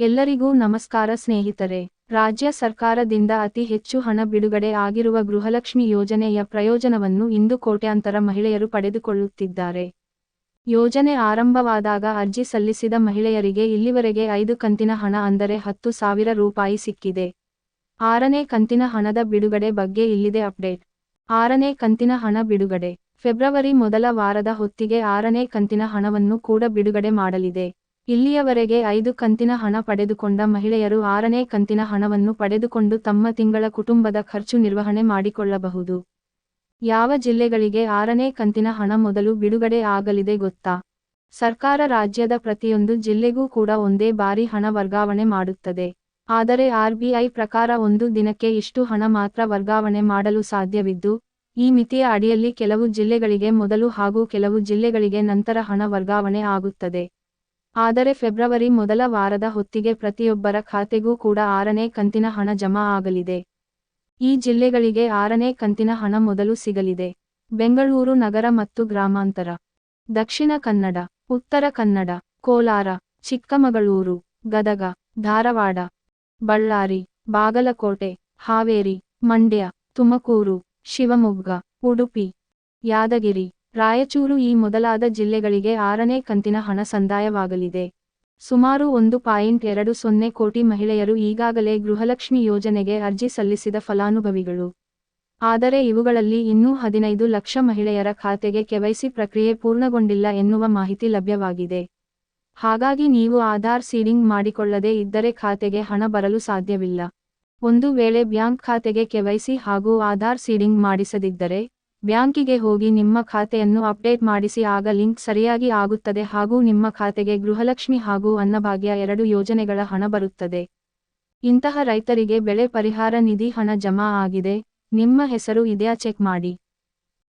ಎಲ್ಲರಿಗೂ ನಮಸ್ಕಾರ ಸ್ನೇಹಿತರೆ. ರಾಜ್ಯ ಸರ್ಕಾರದಿಂದ ಅತಿ ಹೆಚ್ಚು ಹಣ ಬಿಡುಗಡೆ ಆಗಿರುವ ಗೃಹಲಕ್ಷ್ಮಿ ಯೋಜನೆಯ ಪ್ರಯೋಜನವನ್ನು ಇಂದು ಕೋಟ್ಯಾಂತರ ಮಹಿಳೆಯರು ಪಡೆದುಕೊಳ್ಳುತ್ತಿದ್ದಾರೆ. ಯೋಜನೆ ಆರಂಭವಾದಾಗ ಅರ್ಜಿ ಸಲ್ಲಿಸಿದ ಮಹಿಳೆಯರಿಗೆ ಇಲ್ಲಿವರೆಗೆ ಐದು ಕಂತಿನ ಹಣ ಅಂದರೆ ಹತ್ತು ಸಾವಿರ ರೂಪಾಯಿ ಸಿಕ್ಕಿದೆ. ಆರನೇ ಕಂತಿನ ಹಣದ ಬಿಡುಗಡೆ ಬಗ್ಗೆ ಇಲ್ಲಿದೆ ಅಪ್ಡೇಟ್. ಆರನೇ ಕಂತಿನ ಹಣ ಬಿಡುಗಡೆ. ಫೆಬ್ರವರಿ ಮೊದಲ ವಾರದ ಹೊತ್ತಿಗೆ ಆರನೇ ಕಂತಿನ ಹಣವನ್ನು ಕೂಡ ಬಿಡುಗಡೆ ಮಾಡಲಿದೆ. ಇಲ್ಲಿಯವರೆಗೆ ಐದು ಕಂತಿನ ಹಣ ಪಡೆದುಕೊಂಡ ಮಹಿಳೆಯರು ಆರನೇ ಕಂತಿನ ಹಣವನ್ನು ಪಡೆದುಕೊಂಡು ತಮ್ಮ ತಿಂಗಳ ಕುಟುಂಬದ ಖರ್ಚು ನಿರ್ವಹಣೆ ಮಾಡಿಕೊಳ್ಳಬಹುದು. ಯಾವ ಜಿಲ್ಲೆಗಳಿಗೆ ಆರನೇ ಕಂತಿನ ಹಣ ಮೊದಲು ಬಿಡುಗಡೆ ಆಗಲಿದೆ ಗೊತ್ತಾ? ಸರ್ಕಾರ ರಾಜ್ಯದ ಪ್ರತಿಯೊಂದು ಜಿಲ್ಲೆಗೂ ಕೂಡ ಒಂದೇ ಬಾರಿ ಹಣ ವರ್ಗಾವಣೆ ಮಾಡುತ್ತದೆ. ಆದರೆ ಆರ್ಬಿಐ ಪ್ರಕಾರ ಒಂದು ದಿನಕ್ಕೆ ಇಷ್ಟು ಹಣ ಮಾತ್ರ ವರ್ಗಾವಣೆ ಮಾಡಲು ಸಾಧ್ಯವಿದ್ದು, ಈ ಮಿತಿಯ ಅಡಿಯಲ್ಲಿ ಕೆಲವು ಜಿಲ್ಲೆಗಳಿಗೆ ಮೊದಲು ಹಾಗೂ ಕೆಲವು ಜಿಲ್ಲೆಗಳಿಗೆ ನಂತರ ಹಣ ವರ್ಗಾವಣೆ ಆಗುತ್ತದೆ. ಆದರೆ ಫೆಬ್ರವರಿ ಮೊದಲ ವಾರದ ಹೊತ್ತಿಗೆ ಪ್ರತಿಯೊಬ್ಬರ ಖಾತೆಗೂ ಕೂಡ ಆರನೇ ಕಂತಿನ ಹಣ ಜಮಾ ಆಗಲಿದೆ. ಈ ಜಿಲ್ಲೆಗಳಿಗೆ ಆರನೇ ಕಂತಿನ ಹಣ ಮೊದಲು ಸಿಗಲಿದೆ. ಬೆಂಗಳೂರು ನಗರ ಮತ್ತು ಗ್ರಾಮಾಂತರ. ದಕ್ಷಿಣ ಕನ್ನಡ, ಉತ್ತರ ಕನ್ನಡ, ಕೋಲಾರ, ಚಿಕ್ಕಮಗಳೂರು, ಗದಗ, ಧಾರವಾಡ, ಬಳ್ಳಾರಿ, ಬಾಗಲಕೋಟೆ, ಹಾವೇರಿ, ಮಂಡ್ಯ, ತುಮಕೂರು, ಶಿವಮೊಗ್ಗ, ಉಡುಪಿ, ಯಾದಗಿರಿ ರಾಯಚೂರು ಈ ಮೊದಲಾದ ಜಿಲ್ಲೆಗಳಿಗೆ ಆರನೇ ಕಂತಿನ ಹಣ ಸಂದಾಯವಾಗಲಿದೆ. ಸುಮಾರು ಒಂದು ಪಾಯಿಂಟ್ ಎರಡು ಸೊನ್ನೆ ಕೋಟಿ ಮಹಿಳೆಯರು ಈಗಾಗಲೇ ಗೃಹಲಕ್ಷ್ಮಿ ಯೋಜನೆಗೆ ಅರ್ಜಿ ಸಲ್ಲಿಸಿದ ಫಲಾನುಭವಿಗಳು. ಆದರೆ ಇವುಗಳಲ್ಲಿ ಇನ್ನೂ ಹದಿನೈದು ಲಕ್ಷ ಮಹಿಳೆಯರ ಖಾತೆಗೆ ಕೆವೈಸಿ ಪ್ರಕ್ರಿಯೆ ಪೂರ್ಣಗೊಂಡಿಲ್ಲ ಎನ್ನುವ ಮಾಹಿತಿ ಲಭ್ಯವಾಗಿದೆ. ಹಾಗಾಗಿ ನೀವು ಆಧಾರ್ ಸೀಡಿಂಗ್ ಮಾಡಿಕೊಳ್ಳದೇ ಇದ್ದರೆ ಖಾತೆಗೆ ಹಣ ಬರಲು ಸಾಧ್ಯವಿಲ್ಲ. ಒಂದು ವೇಳೆ ಬ್ಯಾಂಕ್ ಖಾತೆಗೆ ಕೆವೈಸಿ ಹಾಗೂ ಆಧಾರ್ ಸೀಡಿಂಗ್ ಮಾಡಿಸದಿದ್ದರೆ ಬ್ಯಾಂಕಿಗೆ ಹೋಗಿ ನಿಮ್ಮ ಖಾತೆಯನ್ನು ಅಪ್ಡೇಟ್ ಮಾಡಿಸಿ, ಆಗ ಲಿಂಕ್ ಸರಿಯಾಗಿ ಆಗುತ್ತದೆ ಹಾಗೂ ನಿಮ್ಮ ಖಾತೆಗೆ ಗೃಹಲಕ್ಷ್ಮಿ ಹಾಗೂ ಅನ್ನಭಾಗ್ಯ ಎರಡು ಯೋಜನೆಗಳ ಹಣ ಬರುತ್ತದೆ. ಇಂತಹ ರೈತರಿಗೆ ಬೆಳೆ ಪರಿಹಾರ ನಿಧಿ ಹಣ ಜಮಾ ಆಗಿದೆ. ನಿಮ್ಮ ಹೆಸರು ಇದೆಯಾ ಚೆಕ್ ಮಾಡಿ.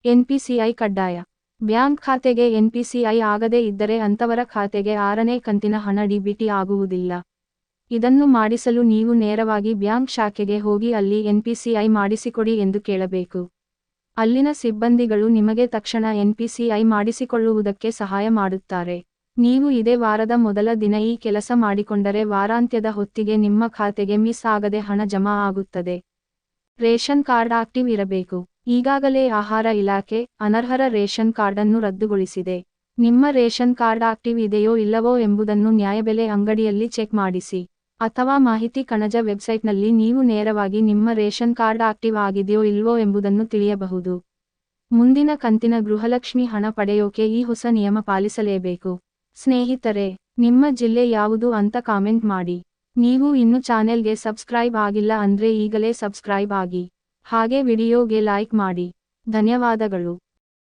ಎನ್ಪಿಸಿಐ ಕಡ್ಡಾಯ. ಬ್ಯಾಂಕ್ ಖಾತೆಗೆ ಎನ್ಪಿಸಿಐ ಆಗದೇ ಇದ್ದರೆ ಅಂತವರ ಖಾತೆಗೆ ಆರನೇ ಕಂತಿನ ಹಣ ಡಿಬಿಟಿ ಆಗುವುದಿಲ್ಲ. ಇದನ್ನು ಮಾಡಿಸಲು ನೀವು ನೇರವಾಗಿ ಬ್ಯಾಂಕ್ ಶಾಖೆಗೆ ಹೋಗಿ ಅಲ್ಲಿ ಎನ್ಪಿಸಿಐ ಮಾಡಿಸಿಕೊಡಿ ಎಂದು ಕೇಳಬೇಕು. ಅಲ್ಲಿನ ಸಿಬ್ಬಂದಿಗಳು ನಿಮಗೆ ತಕ್ಷಣ ಎನ್ಪಿಸಿಐ ಮಾಡಿಸಿಕೊಳ್ಳುವುದಕ್ಕೆ ಸಹಾಯ ಮಾಡುತ್ತಾರೆ. ನೀವು ಇದೇ ವಾರದ ಮೊದಲ ದಿನ ಈ ಕೆಲಸ ಮಾಡಿಕೊಂಡರೆ ವಾರಾಂತ್ಯದ ಹೊತ್ತಿಗೆ ನಿಮ್ಮ ಖಾತೆಗೆ ಮಿಸ್ ಆಗದೆ ಹಣ ಜಮಾ ಆಗುತ್ತದೆ. ರೇಷನ್ ಕಾರ್ಡ್ ಆಕ್ಟಿವ್ ಇರಬೇಕು. ಈಗಾಗಲೇ ಆಹಾರ ಇಲಾಖೆ ಅನರ್ಹರ ರೇಷನ್ ಕಾರ್ಡನ್ನು ರದ್ದುಗೊಳಿಸಿದೆ. ನಿಮ್ಮ ರೇಷನ್ ಕಾರ್ಡ್ ಆಕ್ಟಿವ್ ಇದೆಯೋ ಇಲ್ಲವೋ ಎಂಬುದನ್ನು ನ್ಯಾಯಬೆಲೆ ಅಂಗಡಿಯಲ್ಲಿ ಚೆಕ್ ಮಾಡಿಸಿ. ಅಥವಾ ಮಾಹಿತಿ ಕಣಜ ವೆಬ್ಸೈಟ್ನಲ್ಲಿ ನೀವು ನೇರವಾಗಿ ನಿಮ್ಮ ರೇಷನ್ ಕಾರ್ಡ್ ಆಕ್ಟಿವ್ ಆಗಿದೆಯೋ ಇಲ್ವೋ ಎಂಬುದನ್ನು ತಿಳಿಯಬಹುದು. ಮುಂದಿನ ಕಂತಿನ ಗೃಹಲಕ್ಷ್ಮಿ ಹಣ ಪಡೆಯೋಕೆ ಈ ಹೊಸ ನಿಯಮ ಪಾಲಿಸಲೇಬೇಕು. ಸ್ನೇಹಿತರೆ, ನಿಮ್ಮ ಜಿಲ್ಲೆ ಯಾವುದು ಅಂತ ಕಾಮೆಂಟ್ ಮಾಡಿ. ನೀವು ಇನ್ನು ಚಾನೆಲ್ಗೆ ಸಬ್ಸ್ಕ್ರೈಬ್ ಆಗಿಲ್ಲ ಅಂದ್ರೆ ಈಗಲೇ ಸಬ್ಸ್ಕ್ರೈಬ್ ಆಗಿ. ಹಾಗೆ ವಿಡಿಯೋಗೆ ಲೈಕ್ ಮಾಡಿ. ಧನ್ಯವಾದಗಳು.